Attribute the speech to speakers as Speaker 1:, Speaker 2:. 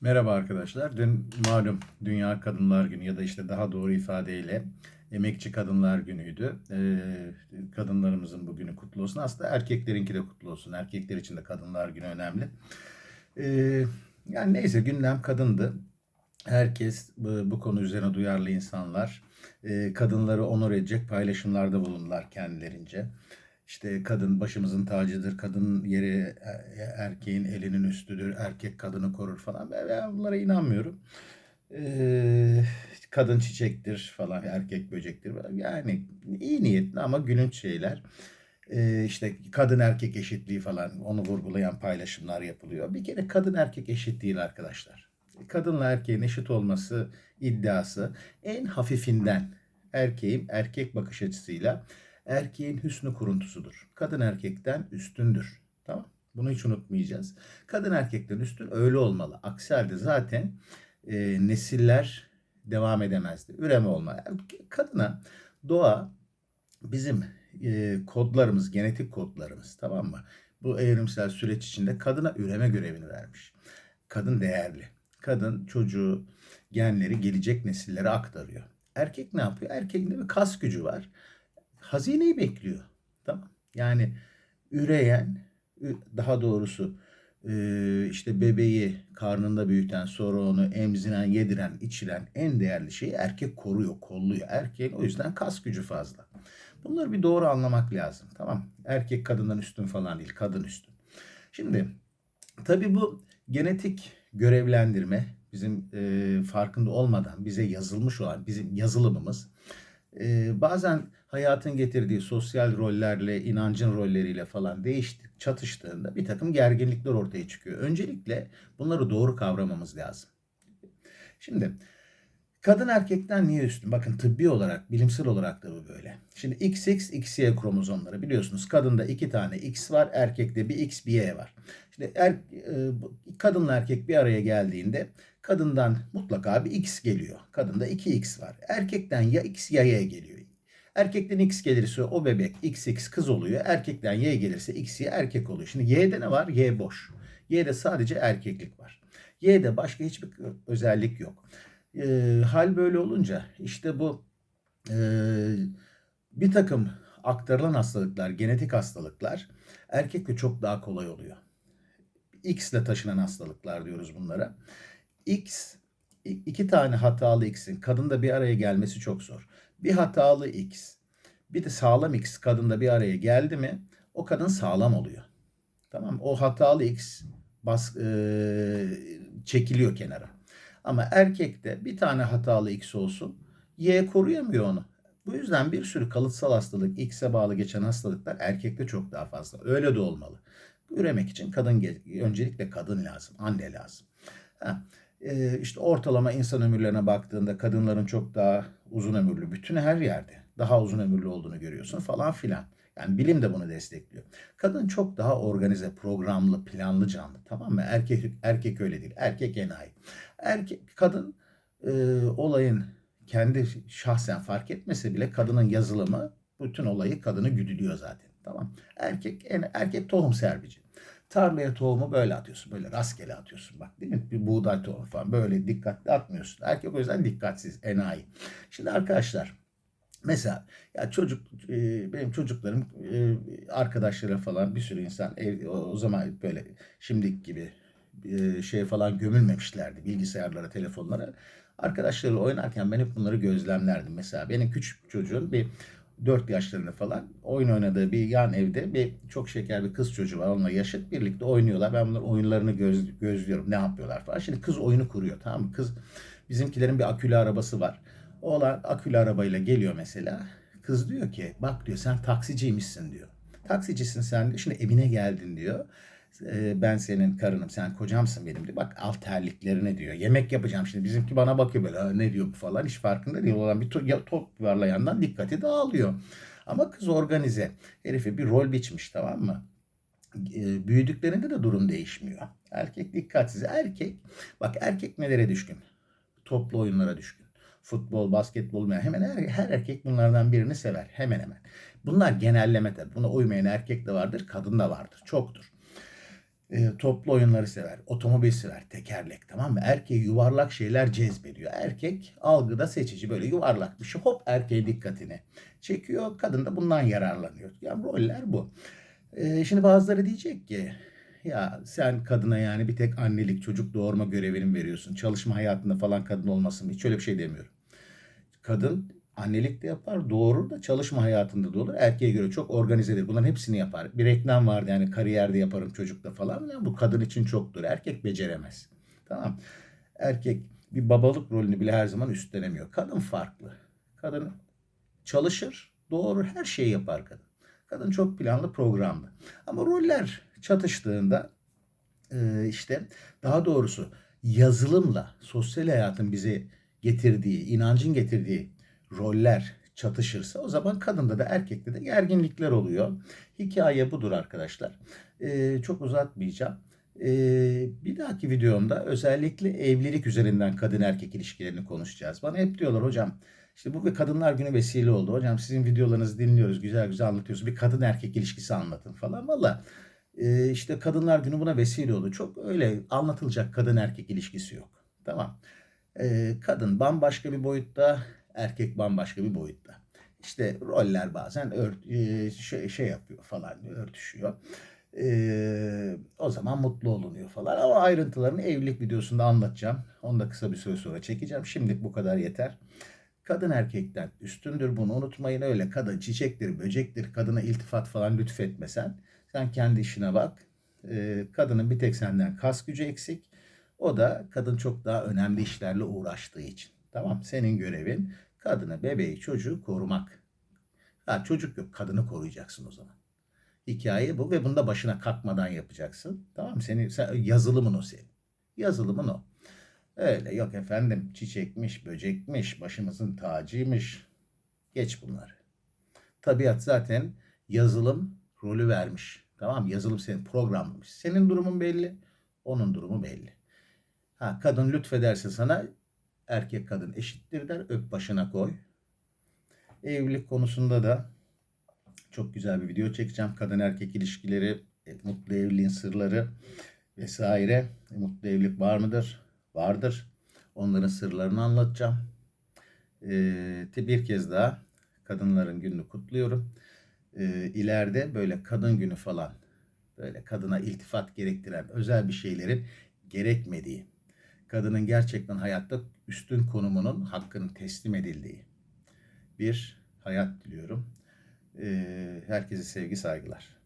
Speaker 1: Merhaba arkadaşlar. Dün malum Dünya Kadınlar Günü ya da işte daha doğru ifadeyle Emekçi Kadınlar Günü'ydü. Ee, kadınlarımızın bugünü kutlu olsun. Aslında erkeklerinki de kutlu olsun. Erkekler için de Kadınlar Günü önemli. Ee, yani neyse gündem kadındı. Herkes bu, bu konu üzerine duyarlı insanlar e, kadınları onur edecek paylaşımlarda bulundular kendilerince. İşte kadın başımızın tacıdır, kadın yeri e, erkeğin elinin üstüdür, erkek kadını korur falan. Ben, bunlara inanmıyorum. Ee, kadın çiçektir falan, erkek böcektir. Yani iyi niyetli ama gülünç şeyler. Ee, işte kadın erkek eşitliği falan onu vurgulayan paylaşımlar yapılıyor. Bir kere kadın erkek eşit değil arkadaşlar. Kadınla erkeğin eşit olması iddiası en hafifinden erkeğin erkek bakış açısıyla erkeğin hüsnü kuruntusudur. Kadın erkekten üstündür. Tamam? Bunu hiç unutmayacağız. Kadın erkekten üstün öyle olmalı. Aksi halde zaten e, nesiller devam edemezdi. Üreme olma. Kadına doğa bizim e, kodlarımız, genetik kodlarımız tamam mı? Bu evrimsel süreç içinde kadına üreme görevini vermiş. Kadın değerli. Kadın çocuğu, genleri gelecek nesillere aktarıyor. Erkek ne yapıyor? Erkeğin de bir kas gücü var hazineyi bekliyor. Tamam. Yani üreyen, daha doğrusu işte bebeği karnında büyüten, sonra onu emziren, yediren, içiren en değerli şeyi erkek koruyor, kolluyor. Erkeğin o yüzden kas gücü fazla. Bunları bir doğru anlamak lazım. Tamam. Erkek kadından üstün falan değil, kadın üstün. Şimdi tabii bu genetik görevlendirme bizim e, farkında olmadan bize yazılmış olan bizim yazılımımız e, bazen hayatın getirdiği sosyal rollerle, inancın rolleriyle falan değişti, çatıştığında bir takım gerginlikler ortaya çıkıyor. Öncelikle bunları doğru kavramamız lazım. Şimdi kadın erkekten niye üstün? Bakın tıbbi olarak, bilimsel olarak da bu böyle. Şimdi XX, XY kromozomları biliyorsunuz. Kadında iki tane X var, erkekte bir X, bir Y var. Şimdi er, e, kadınla erkek bir araya geldiğinde kadından mutlaka bir X geliyor. Kadında iki X var. Erkekten ya X ya Y geliyor. Erkekten X gelirse o bebek XX kız oluyor. Erkekten Y gelirse XY erkek oluyor. Şimdi Y'de ne var? Y boş. Y'de sadece erkeklik var. Y'de başka hiçbir özellik yok. E, hal böyle olunca işte bu e, bir takım aktarılan hastalıklar, genetik hastalıklar erkekle çok daha kolay oluyor. X ile taşınan hastalıklar diyoruz bunlara. X iki tane hatalı X'in kadında bir araya gelmesi çok zor. Bir hatalı X bir de sağlam X kadında bir araya geldi mi o kadın sağlam oluyor. Tamam O hatalı X bas, e, çekiliyor kenara. Ama erkekte bir tane hatalı X olsun Y koruyamıyor onu. Bu yüzden bir sürü kalıtsal hastalık, X'e bağlı geçen hastalıklar erkekte çok daha fazla. Öyle de olmalı. Üremek için kadın öncelikle kadın lazım, anne lazım. Ha, e, işte ortalama insan ömürlerine baktığında kadınların çok daha uzun ömürlü, bütün her yerde daha uzun ömürlü olduğunu görüyorsun falan filan. Yani bilim de bunu destekliyor. Kadın çok daha organize, programlı, planlı canlı. Tamam mı? Erkek erkek öyle değil. Erkek enayi. Erkek kadın e, olayın kendi şahsen fark etmese bile kadının yazılımı bütün olayı kadını güdülüyor zaten. Tamam. Erkek en, erkek tohum serbici. Tarlaya tohumu böyle atıyorsun. Böyle rastgele atıyorsun. Bak değil mi? Bir buğday tohumu falan. Böyle dikkatli atmıyorsun. Erkek o yüzden dikkatsiz. Enayi. Şimdi arkadaşlar Mesela ya çocuk e, benim çocuklarım e, arkadaşları falan bir sürü insan ev, o zaman böyle şimdiki gibi e, şey falan gömülmemişlerdi bilgisayarlara, telefonlara. Arkadaşlarıyla oynarken ben hep bunları gözlemlerdim. Mesela benim küçük çocuğum bir 4 yaşlarında falan oyun oynadığı bir yan evde bir çok şeker bir kız çocuğu var. Onunla yaşıt birlikte oynuyorlar. Ben bunların oyunlarını göz, gözlüyorum. Ne yapıyorlar falan. Şimdi kız oyunu kuruyor tamam mı? Kız bizimkilerin bir akülü arabası var. Oğlan akülü arabayla geliyor mesela. Kız diyor ki bak diyor sen taksiciymişsin diyor. Taksicisin sen diyor. Şimdi evine geldin diyor. Ee, ben senin karınım sen kocamsın benim diyor. Bak alt terliklerine diyor. Yemek yapacağım şimdi. Bizimki bana bakıyor böyle ne diyor bu falan. Hiç farkında değil. Olan bir to- top yuvarlayandan dikkati dağılıyor. Ama kız organize. Herife bir rol biçmiş tamam mı? Ee, büyüdüklerinde de durum değişmiyor. Erkek dikkatsiz. Erkek bak erkek nelere düşkün? Toplu oyunlara düşkün futbol, basketbol hemen her, her erkek bunlardan birini sever. Hemen hemen. Bunlar genelleme tabii. Buna uymayan erkek de vardır, kadın da vardır. Çoktur. E, toplu oyunları sever, otomobil sever, tekerlek tamam mı? Erkeği yuvarlak şeyler cezbediyor. Erkek algıda seçici böyle yuvarlak bir şey hop erkeğin dikkatini çekiyor. Kadın da bundan yararlanıyor. Yani roller bu. E, şimdi bazıları diyecek ki ya sen kadına yani bir tek annelik çocuk doğurma görevini veriyorsun. Çalışma hayatında falan kadın olmasın? Hiç öyle bir şey demiyorum. Kadın annelik de yapar, doğurur da çalışma hayatında da olur. Erkeğe göre çok organizedir. Bunların hepsini yapar. Bir reklam vardı yani kariyerde yaparım çocukta falan. Yani bu kadın için çoktur. Erkek beceremez. Tamam. Erkek bir babalık rolünü bile her zaman üstlenemiyor. Kadın farklı. Kadın çalışır, doğurur, her şeyi yapar kadın. Kadın çok planlı, programlı. Ama roller çatıştığında e, işte daha doğrusu yazılımla sosyal hayatın bize getirdiği, inancın getirdiği roller çatışırsa o zaman kadında da erkekte de gerginlikler oluyor. Hikaye budur arkadaşlar. Ee, çok uzatmayacağım. Ee, bir dahaki videomda özellikle evlilik üzerinden kadın erkek ilişkilerini konuşacağız. Bana hep diyorlar hocam işte bu bir kadınlar günü vesile oldu. Hocam sizin videolarınızı dinliyoruz güzel güzel anlatıyorsunuz. Bir kadın erkek ilişkisi anlatın falan. Valla e, işte kadınlar günü buna vesile oldu. Çok öyle anlatılacak kadın erkek ilişkisi yok. Tamam. Ee, kadın bambaşka bir boyutta, erkek bambaşka bir boyutta. İşte roller bazen ört, e, şey, şey yapıyor falan örtüşüyor. Ee, o zaman mutlu olunuyor falan. Ama ayrıntılarını evlilik videosunda anlatacağım. Onu da kısa bir süre sonra çekeceğim. Şimdilik bu kadar yeter. Kadın erkekten üstündür bunu unutmayın öyle. Kadın çiçektir, böcektir. Kadına iltifat falan lütfetmesen. Sen kendi işine bak. Ee, kadının bir tek senden kas gücü eksik. O da kadın çok daha önemli işlerle uğraştığı için. Tamam senin görevin kadını, bebeği, çocuğu korumak. Ha, çocuk yok kadını koruyacaksın o zaman. Hikaye bu ve bunu da başına kalkmadan yapacaksın. Tamam? Senin, sen, yazılımın o senin. Yazılımın o. Öyle yok efendim çiçekmiş, böcekmiş, başımızın tacıymış. Geç bunları. Tabiat zaten yazılım rolü vermiş. Tamam? Yazılım senin programlamış. Senin durumun belli, onun durumu belli. Ha, kadın lütfederse sana erkek kadın eşittir der öp başına koy. Evlilik konusunda da çok güzel bir video çekeceğim. Kadın erkek ilişkileri, e, mutlu evliliğin sırları vesaire. E, mutlu evlilik var mıdır? Vardır. Onların sırlarını anlatacağım. Ee, bir kez daha kadınların gününü kutluyorum. Ee, ileride böyle kadın günü falan böyle kadına iltifat gerektiren özel bir şeylerin gerekmediği kadının gerçekten hayatta üstün konumunun hakkının teslim edildiği bir hayat diliyorum. Ee, herkese sevgi saygılar.